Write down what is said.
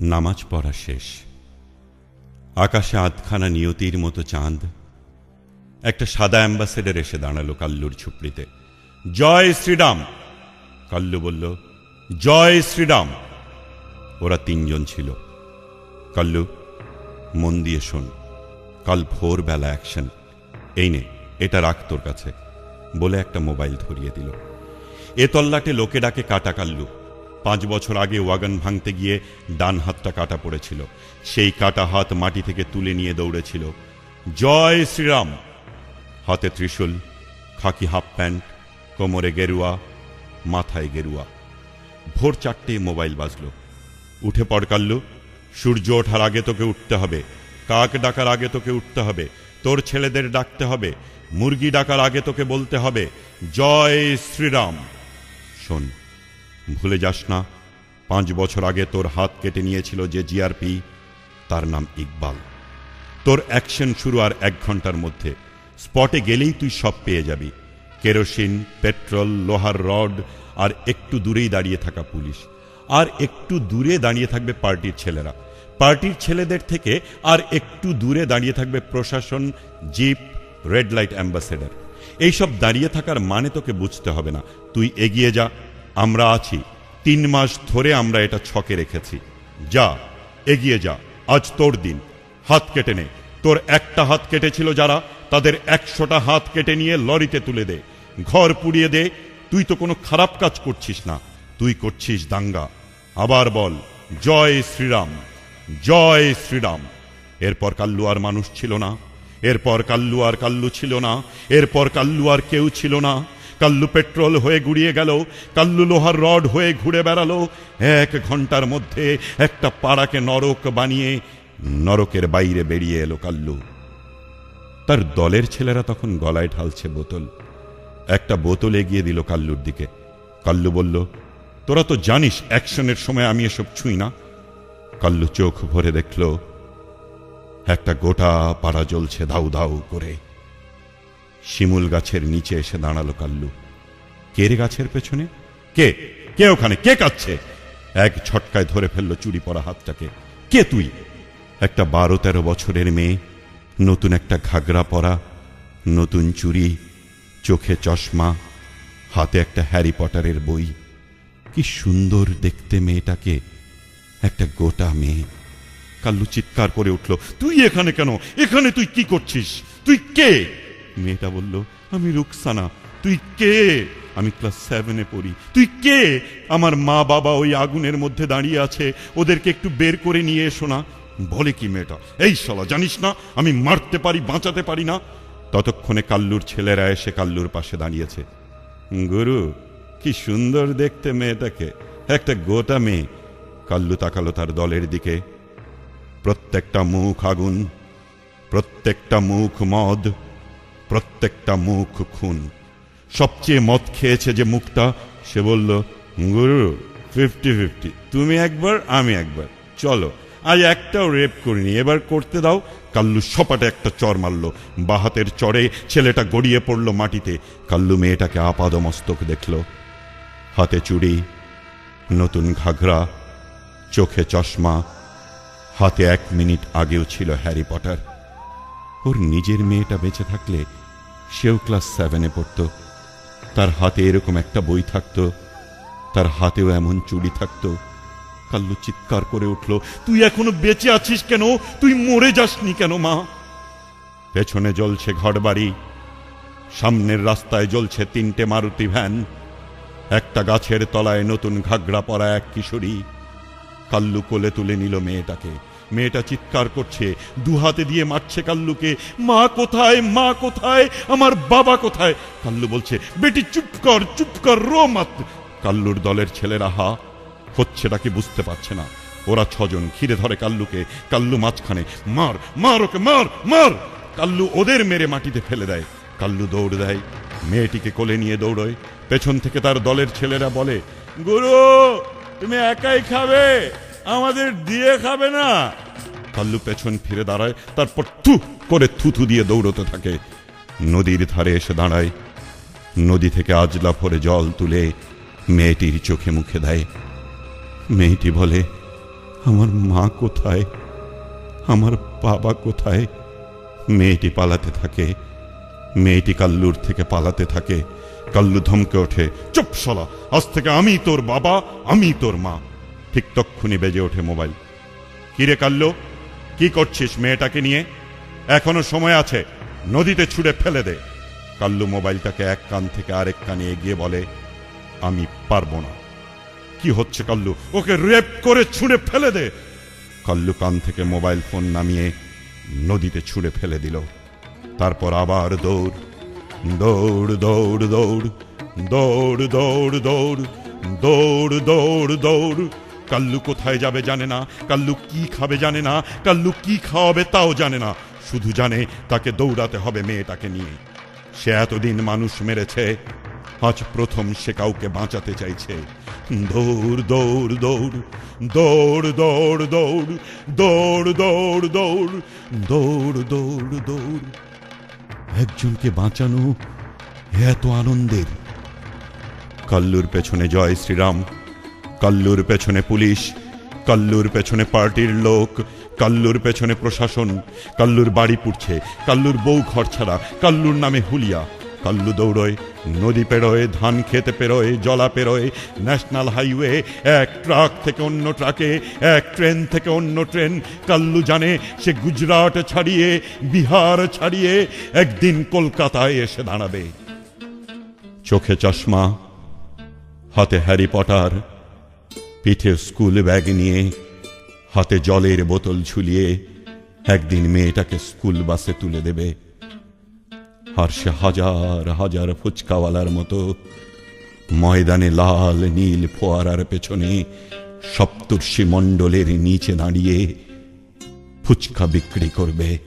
নামাজ পড়া শেষ। আকাশে আধখানা নিয়তির মতো চাঁদ। একটা সাদা অ্যাম্বাসেডার এসে দাঁড়াল কাল্লুর ঝুপড়িতে। জয় শ্রীরাম! কাল্লু বলল, জয় শ্রীরাম! ওরা তিনজন ছিল। কাল্লু, মন দিয়ে শোন। কাল ভোরবেলা অ্যাকশন। এই নে, এটা রাখ তোর কাছে। বলে একটা মোবাইল ধরিয়ে দিল। এ তল্লাটে লোকে ডাকে কাটা কাল্লু। পাঁচ বছর আগে ওয়াগন ভাঙতে গিয়ে ডান হাতটা কাটা পড়েছিল। সেই কাটা হাত মাটি থেকে তুলে নিয়ে দৌড়েছিল। জয় শ্রীরাম! হাতে ত্রিশূল, খাকি হাফ প্যান্ট, কোমরে গেরুয়া, মাথায় গেরুয়া। ভোর চারটে মোবাইল বাজলো। উঠে পড় কাল্লু, সূর্য ওঠার আগে তোকে উঠতে হবে। কাক ডাকার আগে তোকে উঠতে হবে। তোর ছেলেদের ডাকতে হবে। মুরগি ডাকার আগে তোকে বলতে হবে, জয় শ্রীরাম! শোন ভুলে যাস না, পাঁচ বছর আগে তোর হাত কেটে নিয়েছিল যে জিআরপি তার নাম ইকবাল। তোর অ্যাকশন শুরু আর এক ঘণ্টার মধ্যে। স্পটে গেলেই তুই সব পেয়ে যাবি। কেরোসিন, পেট্রোল, লোহার রড আর একটু দূরেই দাঁড়িয়ে থাকা পুলিশ। আর একটু দূরে দাঁড়িয়ে থাকবে পার্টির ছেলেরা। পার্টির ছেলেদের থেকে আর একটু দূরে দাঁড়িয়ে থাকবে প্রশাসন, জিপ, রেড লাইট অ্যাম্বাসেডার। এইসব দাঁড়িয়ে থাকার মানে তোকে বুঝতে হবে না। তুই এগিয়ে যা। আমরা আছি। তিন মাস ধরে আমরা এটা ছকে রেখেছি। যা, এগিয়ে যা। আজ তোর দিন। হাত কেটে নে। তোর একটা হাত কেটেছিল যারা, তাদের একশোটা হাত কেটে নিয়ে লরিতে তুলে দে। ঘর পুড়িয়ে দে। তুই তো কোনো খারাপ কাজ করছিস না। তুই করছিস দাঙ্গা। আবার বল, জয় শ্রীরাম। জয় শ্রীরাম। এরপর কাল্লু আর মানুষ ছিল না। এরপর কাল্লু আর কাল্লু ছিল না। এরপর কাল্লু আর কেউ ছিল না। কাল্লু পেট্রোল হয়ে গুড়িয়ে গেল, কাল্লু লোহার রড হয়ে ঘুরে বেড়ালো। এক ঘণ্টার মধ্যে একটা পাড়াকে নরক বানিয়ে নরকের বাইরে বেরিয়ে এলো কাল্লু। তার দলের ছেলেরা তখন গলায় ঢালছে বোতল। একটা বোতল এগিয়ে দিল কাল্লুর দিকে। কাল্লু বলল, তোরা তো জানিস, অ্যাকশনের সময় আমি এসব ছুঁই না। কাল্লু চোখ ভরে দেখল, একটা গোটা পাড়া জ্বলছে ধাউ ধাউ করে। শিমুল গাছের নিচে এসে দাঁড়াল কাল্লু। কের গাছের পেছনে? কে? কে ওখানে? কে কাচ্ছে এক ছটকায় ধরে ফেলল চুরি পরা হাতটাকে। কে তুই? একটা বারো তেরো বছরের মেয়ে, নতুন একটা ঘাগরা পরা, নতুন চুরি, চোখে চশমা, হাতে একটা হ্যারি পটারের বই। কি সুন্দর দেখতে মেয়েটাকে। একটা গোটা মেয়ে। কাল্লু চিৎকার করে উঠল, তুই এখানে কেন? এখানে তুই কি করছিস? তুই কে? মেয়েটা বলল, আমি রুকসানা। তুই কে? আমি ক্লাস সেভেনে পড়ি। তুই কে? আমার মা বাবা ওই আগুনের মধ্যে দাঁড়িয়ে আছে। ওদেরকে একটু বের করে নিয়ে এসো না। বলে কি মেয়েটা? এই শালা, জানিস না? আমি মারতে পারি, বাঁচাতে পারি না? ততক্ষণে কাল্লুর ছেলেরা এসে কাল্লুর পাশে দাঁড়িয়েছে। গুরু, কি সুন্দর দেখতে মেয়েটাকে। একটা গোটা মেয়ে। কাল্লু তাকালো তার দলের দিকে। প্রত্যেকটা মুখ আগুন, প্রত্যেকটা মুখ মদ প্রত্যেকটা মুখ খুন। সবচেয়ে মদ খেয়েছে যে মুখটা, সে বলল, গুরু ফিফটি ফিফটি তুমি একবার, আমি একবার। চলো, আজ একটাও রেপ করিনি। এবার করতে দাও। কাল্লু সপাটে একটা চর মারল। বাহাতের চড়ে ছেলেটা গড়িয়ে পড়ল মাটিতে। কাল্লু মেয়েটাকে আপাদমস্তক দেখল। হাতে চুড়ি, নতুন ঘাঘরা চোখে চশমা। হাতে এক মিনিট আগেও ছিল হ্যারি পটার। ওর নিজের মেয়েটা বেঁচে থাকলে সেও ক্লাস সেভেনে পড়ত। তার হাতে এরকম একটা বই থাকতো। তার হাতেও এমন চুড়ি থাকতো। কাল্লু চিৎকার করে উঠল, তুই এখনও বেঁচে আছিস কেন? তুই মরে যাসনি কেন, মা? পেছনে জ্বলছে ঘরবাড়ি। সামনের রাস্তায় জ্বলছে তিনটে মারুতি ভ্যান। একটা গাছের তলায় নতুন ঘাগড়া পরা এক কিশোরী। কাল্লু কোলে তুলে নিল মেয়েটাকে। মেয়েটা চিৎকার করছে দু হাতে দিয়ে মারছে কাল্লুকে। মা কোথায়? মা কোথায়? আমার বাবা কোথায়? কাল্লু বলছে, বেটি, চুপ কর চুপ কর, রো মাত। কাল্লুর দলের ছেলেরা, হা, হচ্ছেটা কি বুঝতে পারছে না? ওরা ছজন ঘিরে ধরে কাল্লুকে। কাল্লু মাঝখানে, মার মার ওকে, মার মার! কাল্লু ওদের মেরে মাটিতে ফেলে দেয়। কাল্লু দৌড় দেয়, মেয়েটিকে কোলে নিয়ে দৌড়য়। পেছন থেকে তার দলের ছেলেরা বলে, গুরু, তুমি একাই খাবে? আমাদের দিয়ে খাবে না। কাল্লু পেছন ফিরে দাঁড়ায়, তারপর থু করে থুথু দিয়ে দৌড়তে থাকে। নদীর ধারে এসে দাঁড়ায়। নদী থেকে আজলা ভরে জল তুলে মেয়েটির চোখে মুখে দেয়। মেয়েটি বলে, আমার মা কোথায়? আমার বাবা কোথায়? মেয়েটি পালাতে থাকে। মেয়েটি কাল্লুর থেকে পালাতে থাকে। কাল্লু ধমকে ওঠে, চুপ সলা আজ থেকে আমি তোর বাবা, আমি তোর মা। ঠিক তক্ষুনি বেজে ওঠে মোবাইল কিরে কাল্লু কি করছিস মেয়েটাকে নিয়ে এখনও সময় আছে নদীতে ছুঁড়ে ফেলে দে কাল্লু মোবাইলটাকে এক কান থেকে আরেক কানে এগিয়ে বলে আমি পারব না কি হচ্ছে কাল্লু ওকে রেপ করে ছুঁড়ে ফেলে দে কাল্লু কান থেকে মোবাইল ফোন নামিয়ে নদীতে ছুঁড়ে ফেলে দিল তারপর আবার দৌড় দৌড় দৌড় দৌড় দৌড় দৌড় দৌড় দৌড় দৌড় দৌড় কাল্লু কোথায় যাবে জানে না কাল্লু কি খাবে জানে না কাল্লু কি খাওয়াবে তাও জানে না শুধু জানে তাকে দৌড়াতে হবে মেয়েটাকে নিয়ে সে এতদিন মানুষ মেরেছে আজ প্রথম সে কাউকে বাঁচাতে চাইছে দৌড় দৌড় দৌড় দৌড় দৌড় দৌড় দৌড় দৌড় দৌড় দৌড় দৌড় দৌড় একজনকে বাঁচানো এত আনন্দের কাল্লুর পেছনে জয় শ্রীরাম কাল্লুর পেছনে পুলিশ, কাল্লুর পেছনে পার্টির লোক, কাল্লুর পেছনে প্রশাসন, কাল্লুর বাড়ি পুড়ছে, কাল্লুর বউ ঘর ছাড়া, কাল্লুর নামে হুলিয়া, কাল্লু দৌড়য়, নদী পেরোয়, ধান খেতে পেরোয়, জলা পেরোয়, ন্যাশনাল হাইওয়ে, এক ট্রাক থেকে অন্য ট্রাকে, এক ট্রেন থেকে অন্য ট্রেন, কাল্লু জানে সে গুজরাট ছাড়িয়ে, বিহার ছাড়িয়ে, একদিন কলকাতায় এসে দাঁড়াবে। চোখে চশমা, হাতে হ্যারি পটার পিঠে স্কুল ব্যাগ নিয়ে, হাতে জলের বোতল ঝুলিয়ে একদিন মেয়েটাকে স্কুল বাসে তুলে দেবে। আর সে হাজার হাজার ফুচকাওয়ালার মতো ময়দানে লাল, নীল ফোয়ারার পেছনে সপ্তর্ষি মণ্ডলের নিচে দাঁড়িয়ে ফুচকা বিক্রি করবে।